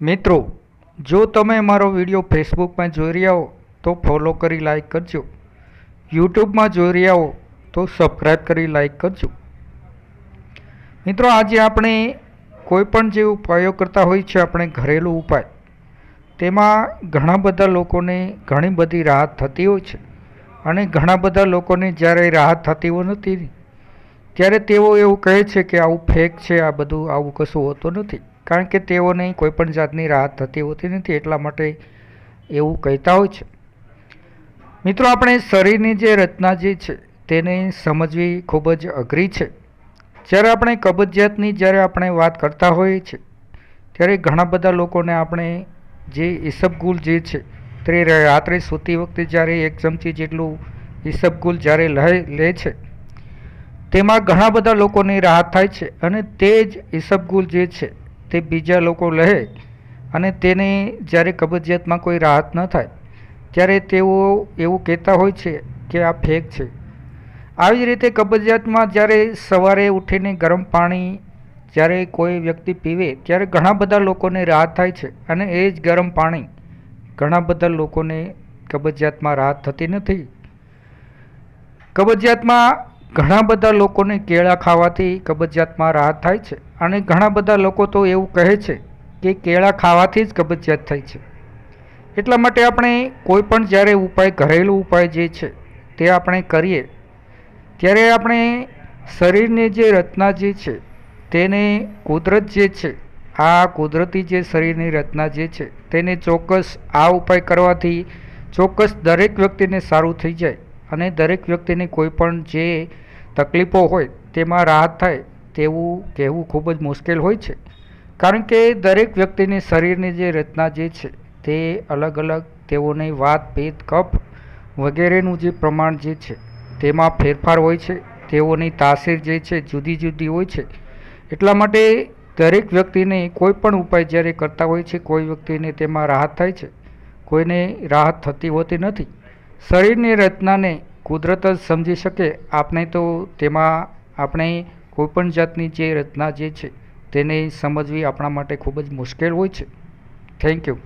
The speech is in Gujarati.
મિત્રો, જો તમે મારો વીડિયો ફેસબુકમાં જોઈ રહ્યા હો, તો ફોલો કરી લાઈક કરજો. યુટ્યુબમાં જોઈ રહ્યા હો, તો સબસ્ક્રાઈબ કરી લાઈક કરજો. મિત્રો, આજે આપણે કોઈપણ જે ઉપાયો કરતા હોય છે, આપણે ઘરેલું ઉપાય, તેમાં ઘણા બધા લોકોને ઘણી બધી રાહત થતી હોય છે. અને ઘણા બધા લોકોને જ્યારે રાહત થતી હોય નથી, ત્યારે તેઓ એવું કહે છે કે આવું ફેક છે, આ બધું, આવું કશું હોતું નથી. કારણ કે તેઓને કોઈ પણ જાતની રાહત થતી હોતી નથી, એટલા માટે એવું કહેતા હોય છે. મિત્રો, આપણે શરીરની જે રચના જે છે, તેને સમજવી ખૂબ જ અઘરી છે. જ્યારે આપણે કબજિયાતની જ્યારે આપણે વાત કરતા હોઈએ છીએ, ત્યારે ઘણા બધા લોકોને આપણે જે ઈસબગુલ જે છે, તે રાત્રે સૂતી વખતે જ્યારે એક ચમચી જેટલું ઈસબગુલ જ્યારે લે છે, તેમાં ઘણા બધા લોકોની રાહત થાય છે અને તે જ ઈસબગુલ જે છે તે બીજા લોકો લે અને તેને જ્યારે કબજિયાતમાં કોઈ રાહત ન થાય, ત્યારે તેઓ એવું કહેતા હોય છે કે આ ફેક છે. આવી જ રીતે કબજિયાતમાં જ્યારે સવારે ઉઠીને ગરમ પાણી જ્યારે કોઈ વ્યક્તિ પીવે, ત્યારે ઘણા બધા લોકોને રાહત થાય છે અને એ જ ગરમ પાણી ઘણા બધા લોકોને કબજિયાતમાં રાહત થતી નથી. કબજિયાતમાં ઘણા બધા લોકોને કેળા ખાવાથી કબજિયાતમાં રાહત થાય છે અને ઘણા બધા લોકો તો એવું કહે છે કે કેળા ખાવાથી જ કબજિયાત થાય છે. એટલા માટે આપણે કોઈ પણ જ્યારે ઉપાય, ઘરેલું ઉપાય જે છે તે આપણે કરીએ, ત્યારે આપણે શરીરની જે રચના જે છે તેને કુદરત જે છે, આ કુદરતી જે શરીરની રચના જે છે તેને ચોક્કસ આ ઉપાય કરવાથી ચોક્કસ દરેક વ્યક્તિને સારું થઈ જાય. અને દરેક વ્યક્તિને કોઈ પણ જે તકલીફો હોય તેમાં રાહત થાય તેવું કહેવું ખૂબ જ મુશ્કેલ હોય છે. કારણ કે દરેક વ્યક્તિની શરીરની જે રચના જે છે તે અલગ અલગ તેઓને વાત પેટ કફ વગેરેનું જે પ્રમાણ જે છે તેમાં ફેરફાર હોય છે. તેઓની તાસીર જે છે જુદી જુદી હોય છે. એટલા માટે દરેક વ્યક્તિને કોઈ પણ ઉપાય જ્યારે કરતા હોય છે કોઈ વ્યક્તિને તેમાં રાહત થાય છે. કોઈને રાહત થતી હોતી નથી. શરીરની રચનાને કુદરત જ સમજી શકે. આપણે તો તેમાં આપણે કોઈપણ જાતની જે રચના જે છે, તેને સમજવી આપણા માટે ખૂબ જ મુશ્કેલ હોય છે. Thank you